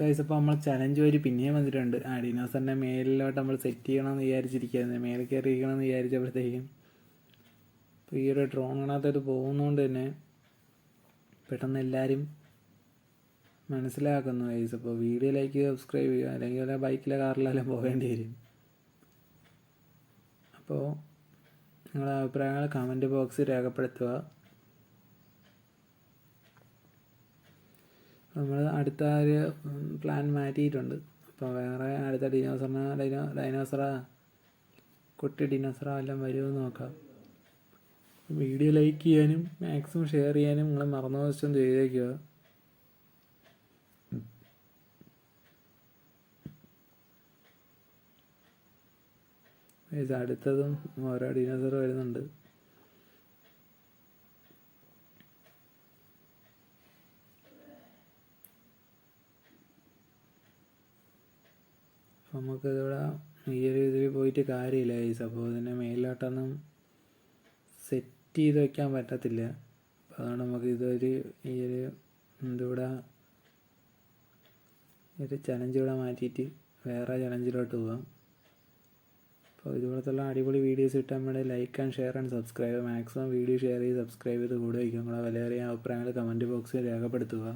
Guys അപ്പോൾ നമ്മൾ challenge വരി. പിന്നെയും വന്നിട്ടുണ്ട്. ആ ഡിനോസറിന്റെ മേലിലോട്ട് നമ്മൾ സെറ്റ് ചെയ്യണമെന്ന് വിചാരിച്ചിരിക്കുകയായിരുന്നു മേലെ കയറിയിരിക്കണമെന്ന് വിചാരിച്ചപ്പോഴത്തേക്കും അപ്പോൾ ഈ ഒരു ഡ്രോണിനകത്തോട്ട് പോകുന്നതുകൊണ്ട് തന്നെ പെട്ടെന്ന് എല്ലാവരും മനസ്സിലാക്കുന്നു ഗൈസ് അപ്പോൾ വീഡിയോ ലൈക്ക് സബ്സ്ക്രൈബ് ചെയ്യുക. അല്ലെങ്കിൽ വല്ല ബൈക്കിലെ കാറിലെല്ലാം പോകേണ്ടി വരും. അപ്പോൾ നിങ്ങളുടെ അഭിപ്രായങ്ങൾ കമന്റ് ബോക്സിൽ രേഖപ്പെടുത്തുക. നമ്മൾ അടുത്ത ഒരു പ്ലാൻ മാറ്റിയിട്ടുണ്ട്. അപ്പോൾ വേറെ അടുത്ത ഡിനോസറിന് ഡൈനോ ഡൈനോസറ കുട്ടി ഡിനോസറ എല്ലാം വരുമെന്ന് നോക്കാം. വീഡിയോ ലൈക്ക് ചെയ്യാനും മാക്സിമം ഷെയർ ചെയ്യാനും നിങ്ങൾ മറന്നു വശം ചെയ്തേക്കുക. ഇത് അടുത്തതും ഓരോ ഡിനോസർ വരുന്നുണ്ട്. നമുക്ക് ഇവിടെ ഈ ഒരു ഇതിൽ പോയിട്ട് കാര്യമില്ല. ഈ അപ്പോൾ ഇതിനെ മേലിലോട്ടൊന്നും സെറ്റ് ചെയ്ത് വയ്ക്കാൻ പറ്റത്തില്ല. അപ്പം അതുകൊണ്ട് നമുക്ക് ഇതൊരു ഈ ഒരു ഇതിവിടെ ഒരു ചലഞ്ച് ഇവിടെ മാറ്റിയിട്ട് വേറെ ചലഞ്ചിലോട്ട് പോകാം അപ്പോൾ ഇതുപോലത്തുള്ള അടിപൊളി വീഡിയോസ് കിട്ടാൻ വേണ്ടി like and share and subscribe maximum video share ചെയ്ത് സബ്സ്ക്രൈബ് ചെയ്ത് കൂടെ വയ്ക്കും നിങ്ങളെ വിലയേറിയ അഭിപ്രായങ്ങൾ കമന്റ് ബോക്സിൽ രേഖപ്പെടുത്തുക.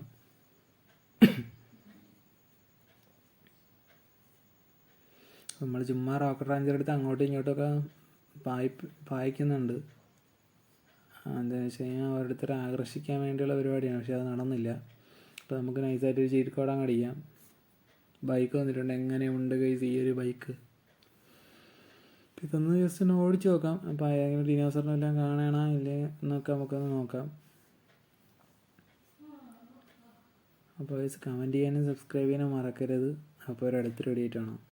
നമ്മൾ ചുമ്മാ റോക്കറ്റ് റാഞ്ചർ എടുത്ത് അങ്ങോട്ടും ഇങ്ങോട്ടൊക്കെ പായി പായിക്കുന്നുണ്ട്. എന്താണെന്ന് വെച്ച് കഴിഞ്ഞാൽ ഓരോരുത്തരെ ആകർഷിക്കാൻ വേണ്ടിയുള്ള പരിപാടിയാണ്. പക്ഷേ അത് നടന്നില്ല. അപ്പോൾ നമുക്ക് നൈസായിട്ട് ഒരു ചീരിക്കോടാൻ കടിക്കാം ബൈക്ക് വന്നിട്ടുണ്ട്. എങ്ങനെയുണ്ട് കൈസ് ഈ ഒരു ബൈക്ക് ഇതൊന്ന് ജസ്റ്റ് ഒന്ന് ഓടിച്ചു നോക്കാം. അപ്പോൾ ഏതെങ്കിലും ഡിനോസറിനെല്ലാം കാണണോ? ഇല്ലേ? എന്നൊക്കെ നമുക്കൊന്ന് നോക്കാം. അപ്പോൾ കമന്റ് ചെയ്യാനും സബ്സ്ക്രൈബ് ചെയ്യാനും മറക്കരുത്. അപ്പോൾ ഒരു അടുത്തൊരു വീഡിയോ ആയിട്ടാണ്